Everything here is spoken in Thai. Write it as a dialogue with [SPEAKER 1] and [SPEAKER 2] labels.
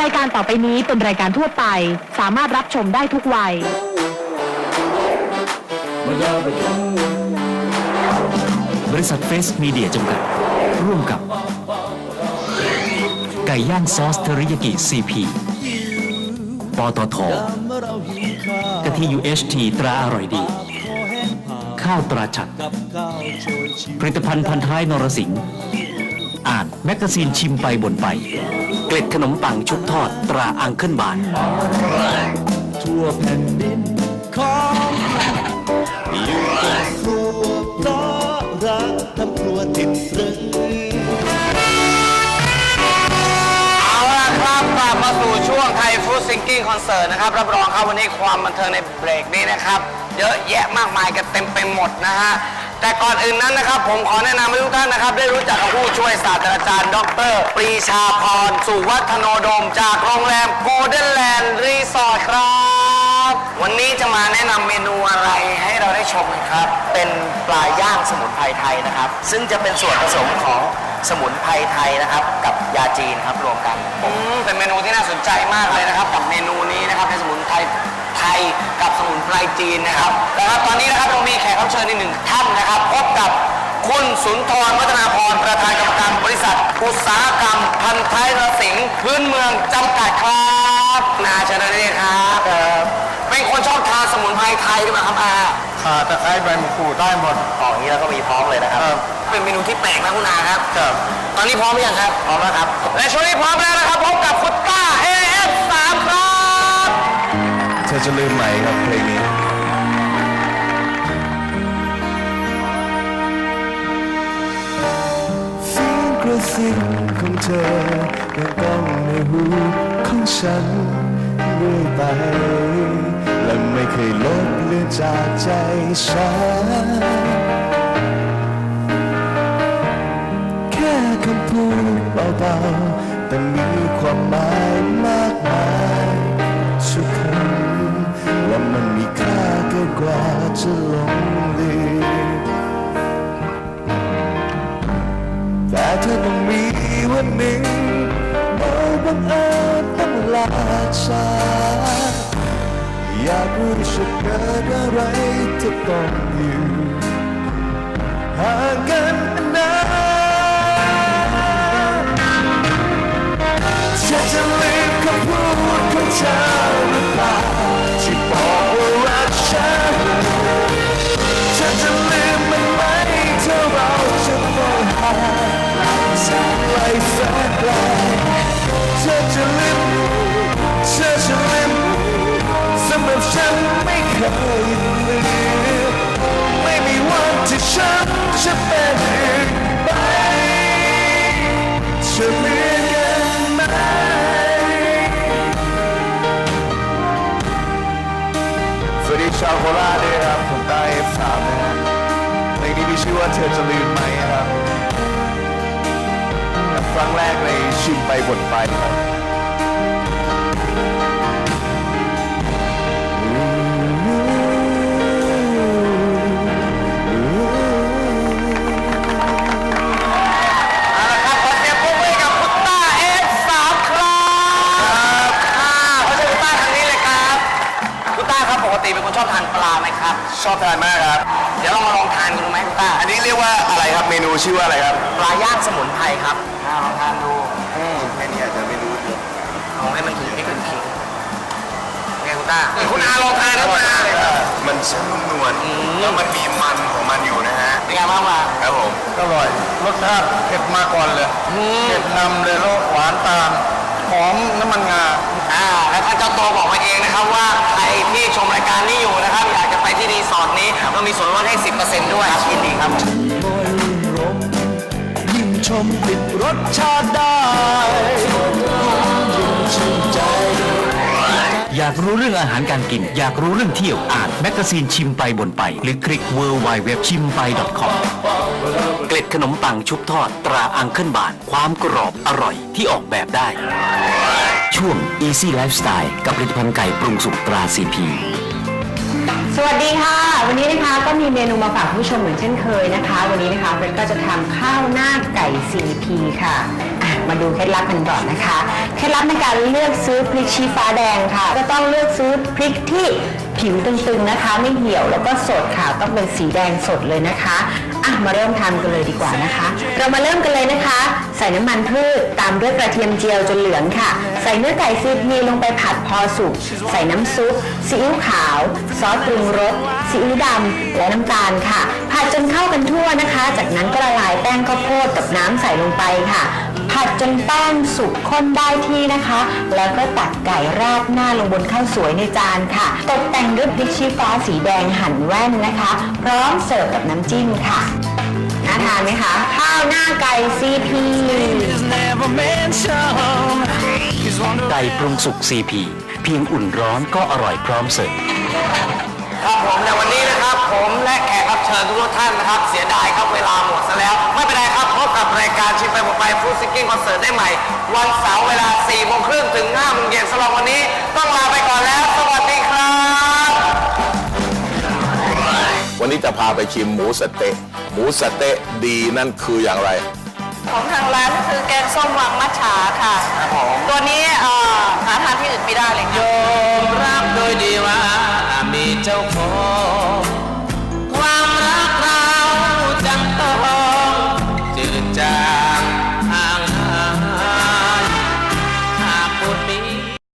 [SPEAKER 1] รายการต่อไปนี้เป็นรายการทั่วไป สามารถรับชมได้ทุกวัย
[SPEAKER 2] บริษัทเฟสมีเดียจำกัด ร่วมกับ ไก่ย่างซอสเทอริยากิซีพีปตทกะทิ UHT ตราอร่อยดี ข้าวตราฉัดผลิตภัณฑ์พันท้ายนรสิงห์ อ่าน แมกกาซีนชิมไปบนไป เกล็ดขนมปังชุบทอดตราอังเคิลบาน
[SPEAKER 3] ทั่วแผ่นดินของอยู่กับครัวเพราะรักทำครัวติดตรึง
[SPEAKER 4] เอาละครับกลับมาสู่ช่วงไทยฟู้ดซิงกิ้งคอนเสิร์ตนะครับรับรองครับวันนี้ความบันเทิงในเบรกนี้นะครับ เยอะแยะมากมายกันเต็มไปหมดนะฮะ แต่ก่อนอื่นนั้นนะครับ ผมขอแนะนำให้ทุกท่านนะครับ ได้รู้จักกับผู้ช่วยศาสตราจารย์ ดร ปรีชาพร สุวัฒโนดม จากโรงแรมโกลเด้นแลนด์รีสอร์ทครับ วันนี้จะมาแนะนำเมนูอะไรให้เราได้ชมกันครับ เป็นปลาย่างสมุนไพรไทยนะครับ ซึ่งจะเป็นส่วนผสมของสมุนไพรไทยนะครับ กับยาจีนครับรวมกัน อืมเป็นเมนูที่น่าสนใจมากเลยนะครับ กับเมนูนี้นะครับเป็นสมุนไพร ไทยกับสมุนไพรจีนนะครับนะครับตอนนี้นะครับเรามีแขกรับเชิญอีกหนึ่งท่านนะครับพบกับคุณสุนทรวัฒนาพรประธานกรรมการบริษัท อุตสาหกรรม พันท้ายนรสิงห์พื้นเมืองจำกัดครับนาเชิญเลยครับเป็นคนชอบทานสมุนไพรไทยหรือเปล่าครับอา
[SPEAKER 3] ขาตะไคร้ใบมะกรูดได้หมด
[SPEAKER 4] ออกอย่างนี้แล้วก็มีพร้อมเลยนะครับ
[SPEAKER 3] ครับ
[SPEAKER 4] เป็นเมนูที่แปลกนะคุณอาครับ
[SPEAKER 3] ครับ
[SPEAKER 4] ตอนนี้พร้อมหรือยังครับ พร้อมแล้วครับ และช่วงนี้พร้อมแล้วนะครับพบกับคุณต้า AF3 ครับ
[SPEAKER 3] เธ อจะลืมไหมครับเพลงนี้สียงกระซิบของเธอยังก้องในหูของฉันเรื่อยไปและไม่เคยลบเลือนจากใจฉัน เธอต้องมีวันหนึ่งเราบังเอิญต้องลาจากอยากรู้จะเกิดอะไรเธอต้องอยู่ห่างกันนานเธอจะลืมคำพูดของเธอ ราชด้วยครับผมต้า F3 นะฮะเพลงนี้มีชื่อว่าเธอจะลืมไหมครับ ครั้งแรกในชิมไปบทไปครับ
[SPEAKER 4] ชอบทานมา
[SPEAKER 3] กครับ
[SPEAKER 4] เดี๋ยวเรามาลองทานกันดูไหมคุณต้า
[SPEAKER 3] อันนี้เรียกว่าอะไรครับเมนูชื่อว่าอะไรครับ
[SPEAKER 4] ปลาย่างสมุนไพรครับอ่าลองทานดู
[SPEAKER 3] แค่นี้อาจจะไม่รู้เลย
[SPEAKER 4] เอาให้มันถึงพริกถึงขิงไงคุณต้าคุณอาลองทานนะคุณอา
[SPEAKER 3] มันชุ่มนวลแล้วมันมีมันของมันอยู่นะฮะ
[SPEAKER 4] เป็นไงบ้างวะ
[SPEAKER 3] ครับผมอร่อยรสชาติเผ็ดมาก่อนเลยเผ็ดนำเลยแล้วหวานตามหอมน้ำมันงา
[SPEAKER 4] อ่าแล้วท่านเจ้าตัวบอกมาเองนะครับว่าใครที่ชมรายการนี้อยู่นะครับอยากจะไป ที่รีสอร์ทนี้เรามีส่วนลดให้ 10%ด้วยยินดีครับ
[SPEAKER 3] ยิ่งชมติดรสชาติได้ยิ่งชื่นใจ
[SPEAKER 2] อยากรู้เรื่องอาหารการกิน อยากรู้เรื่องเที่ยวอ่านแมกกาซีนชิมไปบนไป หรือคลิก w w w ชิมไป .com เกล็ดขนมปังชุบทอด ตราอังเคิลบาน ความกรอบอร่อยที่ออกแบบได้ ช่วง Easy Lifestyle กับผลิตภัณฑ์ไก่ปรุงสุกตรา CP
[SPEAKER 1] สวัสดีค่ะ วันนี้นะคะก็มีเมนูมาฝากผู้ชมเหมือนเช่นเคยนะคะ วันนี้นะคะเฟรนก็จะทำข้าวหน้าไก่ CP ค่ะอะ
[SPEAKER 5] มาดูเคล็ดลับกันก่อนนะคะ เคล็ดลับในการเลือกซื้อพริกชี้ฟ้าแดงค่ะ ก็ต้องเลือกซื้อพริกที่ผิวตึงๆนะคะ ไม่เหี่ยวแล้วก็สดค่ะต้องเป็นสีแดงสดเลยนะคะอะมาเริ่มทำกันเลยดีกว่านะคะ เรามาเริ่มกันเลยนะคะ ใส่น้ำมันพืชตามด้วยกระเทียมเจียวจนเหลืองค่ะใส่เนื้อไก่ซีพีลงไปผัดพอสุก ใส่น้ำซุป ซีอิ๊วขาว ซอสปรุงรส ซีอิ๊วดำ และน้ำตาลค่ะ ผัดจนเข้ากันทั่วนะคะ จากนั้นก็ละลายแป้งข้าวโพดกับน้ำใส่ลงไปค่ะ ผัดจนแป้งสุกข้นได้ที่นะคะ แล้วก็ตักไก่ราดหน้าลงบนข้าวสวยในจานค่ะ ตกแต่งด้วยพริกชี้ฟ้าสีแดงหั่นแว่นนะคะ พร้อมเสิร์ฟกับน้ำจิ้มค่ะน่าทานไหมคะ ข้าวหน้าไก่ซีพี
[SPEAKER 2] ไก่ปรุงสุก CP เพียงอุ่นร้อนก็อร่อยพร้อมเสิร์ฟ
[SPEAKER 4] ครับผมในวันนี้นะครับ ผมและแขกรับเชิญทุกๆท่านนะครับ เสียดายครับเวลาหมดซะแล้ว ไม่เป็นไรครับพบกับรายการชิมไปบอกไปฟู้ดซิงกิ้งคอนเสิร์ตได้ใหม่ วันเสาร์เวลา4โมงครึ่งถึง5โมงเย็นสำหรับวันนี้ต้องลาไปก่อนแล้ว สวัสดีครับ
[SPEAKER 6] วันนี้จะพาไปชิมหมูสะเต๊ะหมูสะเต๊ะดีนั่นคืออย่างไร
[SPEAKER 5] ของทางร้านก็คือแกงส้มวังมัจฉาค่ะ
[SPEAKER 4] ตั
[SPEAKER 7] วนี้หาทานที่อื่นไม่ได้เลยค่ย
[SPEAKER 8] มรับโดยดีว่า